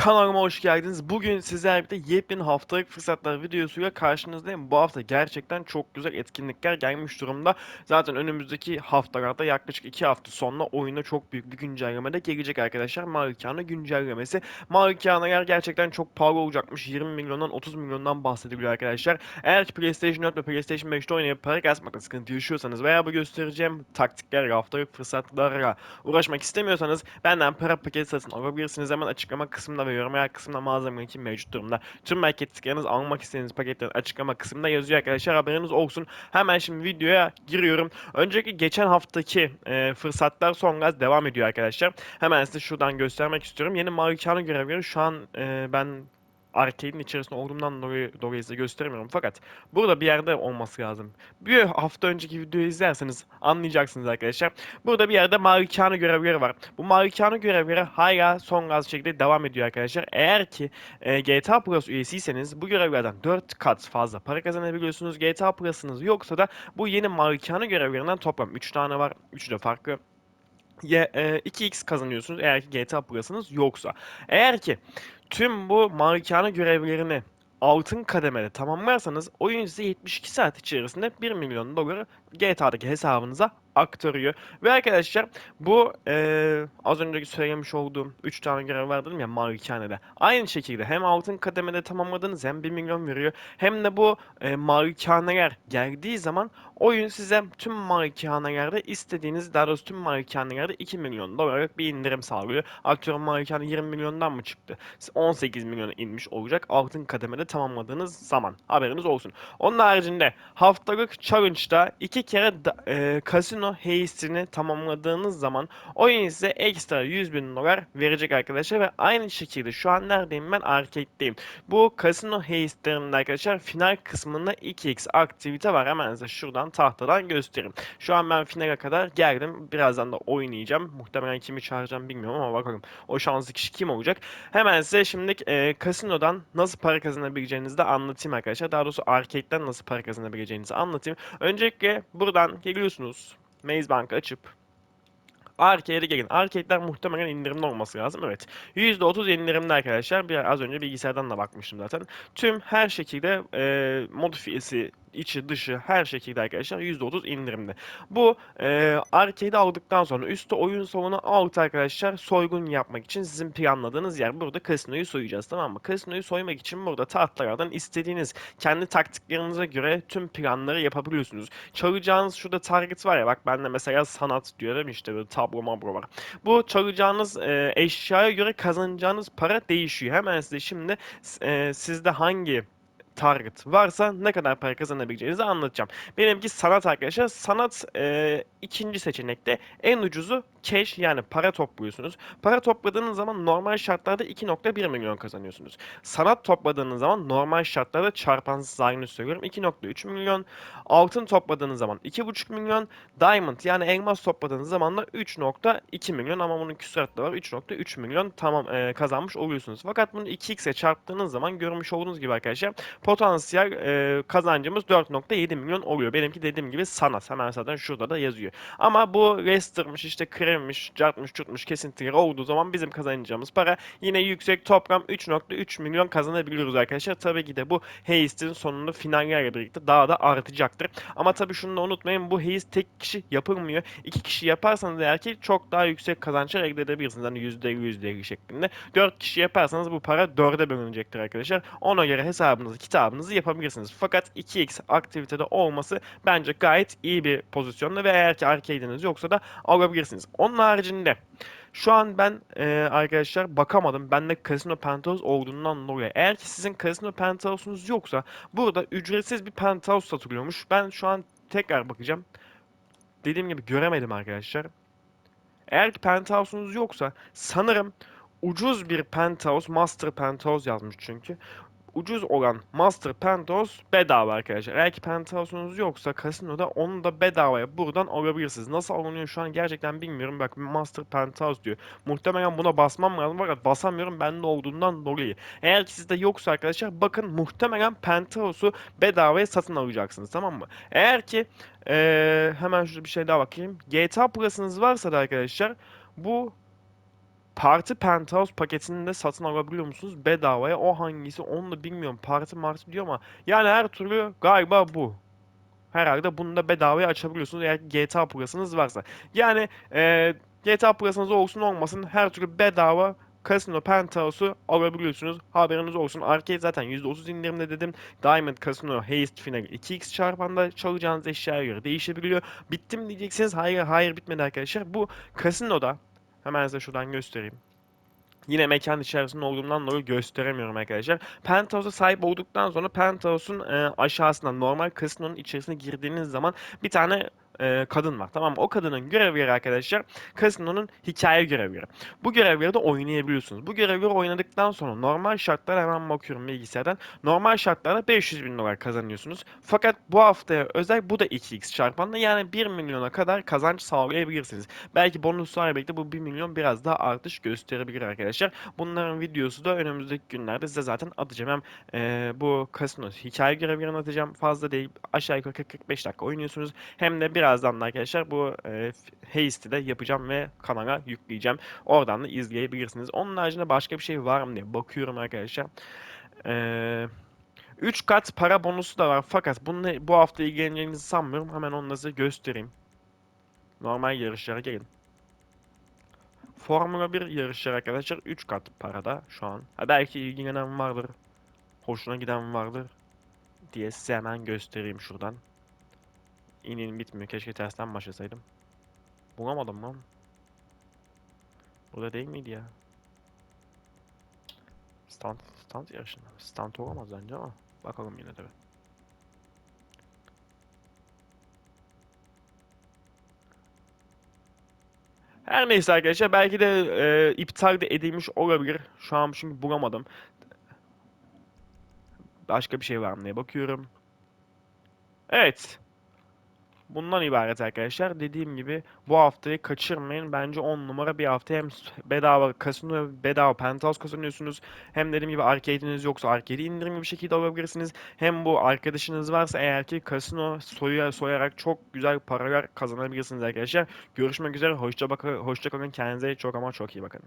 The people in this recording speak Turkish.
Kanalıma hoş geldiniz. Bugün sizlerle birlikte yepyeni haftalık fırsatlar videosuyla karşınızdayım. Bu hafta gerçekten çok güzel etkinlikler gelmiş durumda. Zaten önümüzdeki haftalarda yaklaşık 2 hafta sonra oyuna çok büyük bir güncelleme de gelecek arkadaşlar. Malikana güncellemesi. Malikaneler gerçekten çok pahalı olacakmış. 20 milyondan 30 milyondan bahsediliyor arkadaşlar. Eğer ki PlayStation 4 ve PlayStation 5'te oynayıp para kasmakta sıkıntı yaşıyorsanız veya bu göstereceğim taktikler, haftalık fırsatlarla uğraşmak istemiyorsanız benden para paketi satın alabilirsiniz. Hemen açıklama kısmında ve yorum yer kısmında mağazam linki mevcut durumda. Tüm marketlikleriniz almak istediğiniz paketlerin açıklama kısmında yazıyor arkadaşlar. Haberiniz olsun. Hemen şimdi videoya giriyorum. Önceki geçen haftaki e, fırsatlar son gaz devam ediyor arkadaşlar. Hemen size şuradan göstermek istiyorum. Yeni malikane görevleri şu an e, ben arcade'in içerisinde olduğumdan dolayı, dolayı size gösteremiyorum. Fakat burada bir yerde olması lazım. Bir hafta önceki videoyu izlerseniz anlayacaksınız arkadaşlar. Burada bir yerde malikane görevleri var. Bu malikane görevleri hala son gaz şekilde devam ediyor arkadaşlar. Eğer ki e, GTA Plus üyesiyseniz bu görevlerden 4 kat fazla para kazanabiliyorsunuz. GTA Plus'ınız yoksa da bu yeni malikane görevlerinden toplam 3 tane var. 3'ü de farklı. Ye, e, 2x kazanıyorsunuz eğer ki GTA Plus'ınız yoksa. Eğer ki tüm bu malikane görevlerini altın kademede tamamlarsanız oyun size 72 saat içerisinde 1 milyon doları GTA'daki hesabınıza aktarıyor. Ve arkadaşlar bu eee, az önceki söylemiş olduğum 3 tane görev var dedim ya malikanede. Aynı şekilde hem altın kademede tamamladığınız hem 1 milyon veriyor. Hem de bu e, malikaneler geldiği zaman oyun size tüm malikanelerde istediğiniz daha doğrusu tüm malikanelerde 2 milyon dolarlık bir indirim sağlıyor. Atıyorum malikane 20 milyondan mı çıktı? 18 milyona inmiş olacak altın kademede tamamladığınız zaman. Haberiniz olsun. Onun haricinde haftalık challenge'da iki kere da, e, kasino heistini tamamladığınız zaman oyun size ekstra 100 bin dolar verecek arkadaşlar ve aynı şekilde şu an neredeyim ben arcade'deyim. Bu kasino heistlerinde arkadaşlar final kısmında 2x aktivite var. Hemen size şuradan tahtadan göstereyim. Şu an ben finale kadar geldim. Birazdan da oynayacağım. Muhtemelen kimi çağıracağım bilmiyorum ama bakalım o şanslı kişi kim olacak. Hemen size şimdi e, kasinodan nasıl para kazanabileceğinizi de anlatayım arkadaşlar. Daha doğrusu arcade'den nasıl para kazanabileceğinizi anlatayım. Öncelikle buradan geliyorsunuz. Maze Bank açıp Arcade'e gelin. Arcade'ler muhtemelen indirimli olması lazım. Evet. %30 indirimli arkadaşlar. Bir, az önce bilgisayardan da bakmıştım zaten. Tüm her şekilde e, modifiyesi içi dışı her şekilde arkadaşlar %30 indirimli. Bu e, arcade'i aldıktan sonra üstte oyun salonu alt arkadaşlar soygun yapmak için sizin planladığınız yer. Burada kasinoyu soyacağız tamam mı? Kasinoyu soymak için burada tahtlardan istediğiniz kendi taktiklerinize göre tüm planları yapabiliyorsunuz. Çalacağınız şurada target var ya bak bende mesela sanat diyorum işte böyle tablo mablo var. Bu çalacağınız e, eşyaya göre kazanacağınız para değişiyor. Hemen size şimdi e, sizde hangi target varsa ne kadar para kazanabileceğinizi anlatacağım. Benimki sanat arkadaşlar. Sanat e, ikinci seçenekte en ucuzu cash yani para topluyorsunuz. Para topladığınız zaman normal şartlarda 2.1 milyon kazanıyorsunuz. Sanat topladığınız zaman normal şartlarda çarpansız aynı söylüyorum 2.3 milyon. Altın topladığınız zaman 2.5 milyon. Diamond yani elmas topladığınız zaman da 3.2 milyon ama bunun küsuratı var 3.3 milyon tamam e, kazanmış oluyorsunuz. Fakat bunu 2x'e çarptığınız zaman görmüş olduğunuz gibi arkadaşlar potansiyel e, kazancımız 4.7 milyon oluyor. Benimki dediğim gibi sanat. Hemen zaten şurada da yazıyor. Ama bu Lester'mış işte kremmiş, cartmış, çutmuş kesintileri olduğu zaman bizim kazanacağımız para yine yüksek toplam 3.3 milyon kazanabiliyoruz arkadaşlar. Tabii ki de bu Heist'in sonunda finallerle birlikte daha da artacaktır. Ama tabii şunu da unutmayın bu Heist tek kişi yapılmıyor. İki kişi yaparsanız eğer ki çok daha yüksek kazançlar elde edebilirsiniz. Hani %50 %50 şeklinde. 4 kişi yaparsanız bu para 4'e bölünecektir arkadaşlar. Ona göre hesabınızı, kitabınızı yapabilirsiniz. Fakat 2x aktivitede olması bence gayet iyi bir pozisyonda ve eğer ki arcade'iniz yoksa da alabilirsiniz. Onun haricinde şu an ben e, arkadaşlar bakamadım. Bende Casino Penthouse olduğundan dolayı. Eğer ki sizin Casino Penthouse'unuz yoksa burada ücretsiz bir Penthouse satılıyormuş. Ben şu an tekrar bakacağım. Dediğim gibi göremedim arkadaşlar. Eğer ki Penthouse'unuz yoksa sanırım ucuz bir Penthouse, Master Penthouse yazmış çünkü ucuz olan Master Penthouse bedava arkadaşlar. Eğer ki Penthouse'unuz yoksa kasinoda onu da bedavaya buradan alabilirsiniz. Nasıl alınıyor şu an gerçekten bilmiyorum. Bak Master Penthouse diyor. Muhtemelen buna basmam lazım fakat basamıyorum bende olduğundan dolayı. Eğer ki sizde yoksa arkadaşlar bakın muhtemelen Penthouse'u bedavaya satın alacaksınız tamam mı? Eğer ki ee, hemen şurada bir şey daha bakayım. GTA Plus'ınız varsa da arkadaşlar bu Parti Penthouse paketini de satın alabiliyor musunuz bedavaya? O hangisi onu da bilmiyorum. Parti marti diyor ama yani her türlü galiba bu. Herhalde bunu da bedavaya açabiliyorsunuz eğer GTA Plus'ınız varsa. Yani e, GTA Plus'ınız olsun olmasın her türlü bedava Casino Penthouse'u alabiliyorsunuz. Haberiniz olsun. Arcade zaten %30 indirimde dedim. Diamond Casino Haste Final 2x çarpanda çalacağınız eşyaya göre değişebiliyor. Bittim diyeceksiniz. Hayır hayır bitmedi arkadaşlar. Bu Casino'da hemen size şuradan göstereyim. Yine mekan içerisinde olduğumdan dolayı gösteremiyorum arkadaşlar. Penthouse'a sahip olduktan sonra Penthouse'un e, aşağısında normal kasinonun içerisine girdiğiniz zaman bir tane e, kadın var. Tamam? O kadının görevleri arkadaşlar kasinonun hikaye görevleri. Bu görevleri de oynayabiliyorsunuz. Bu görevleri oynadıktan sonra normal şartlarda hemen bakıyorum bilgisayardan. Normal şartlarda 500 bin dolar kazanıyorsunuz. Fakat bu haftaya özel bu da 2x çarpanla yani 1 milyona kadar kazanç sağlayabilirsiniz. Belki bonuslarla birlikte bu 1 milyon biraz daha artış gösterebilir arkadaşlar. Bunların videosu da önümüzdeki günlerde size zaten atacağım. Hem e, bu kasino hikaye görevlerini atacağım. Fazla değil aşağı yukarı 40-45 dakika oynuyorsunuz. Hem de birazdan da arkadaşlar bu e, Haste'i de yapacağım ve kanala yükleyeceğim. Oradan da izleyebilirsiniz. Onun haricinde başka bir şey var mı diye bakıyorum arkadaşlar. Eee 3 kat para bonusu da var fakat bununla bu hafta ilgileneceğinizi sanmıyorum. Hemen onu size göstereyim. Normal yarışlara gelin. Formula 1 yarışları arkadaşlar 3 kat parada şu an. Ha belki ilgilenen vardır. Hoşuna giden vardır. Diye size hemen göstereyim şuradan. İnin bitmiyor. Keşke tersten başlasaydım. Bulamadım lan. Burada değil miydi ya? Stand, stand yarışında. Stand olamaz bence ama bakalım yine de. Her neyse arkadaşlar belki de e, iptal de edilmiş olabilir. Şu an çünkü bulamadım. Başka bir şey var mı diye bakıyorum. Evet. Bundan ibaret arkadaşlar. Dediğim gibi bu haftayı kaçırmayın. Bence 10 numara bir hafta hem bedava kasino bedava penthouse kazanıyorsunuz. Hem dediğim gibi arcade'iniz yoksa arcade'i indirimli bir şekilde alabilirsiniz. Hem bu arkadaşınız varsa eğer ki kasino soya, soyarak çok güzel paralar kazanabilirsiniz arkadaşlar. Görüşmek üzere. Hoşça bakın. Hoşça kalın. Kendinize çok ama çok iyi bakın.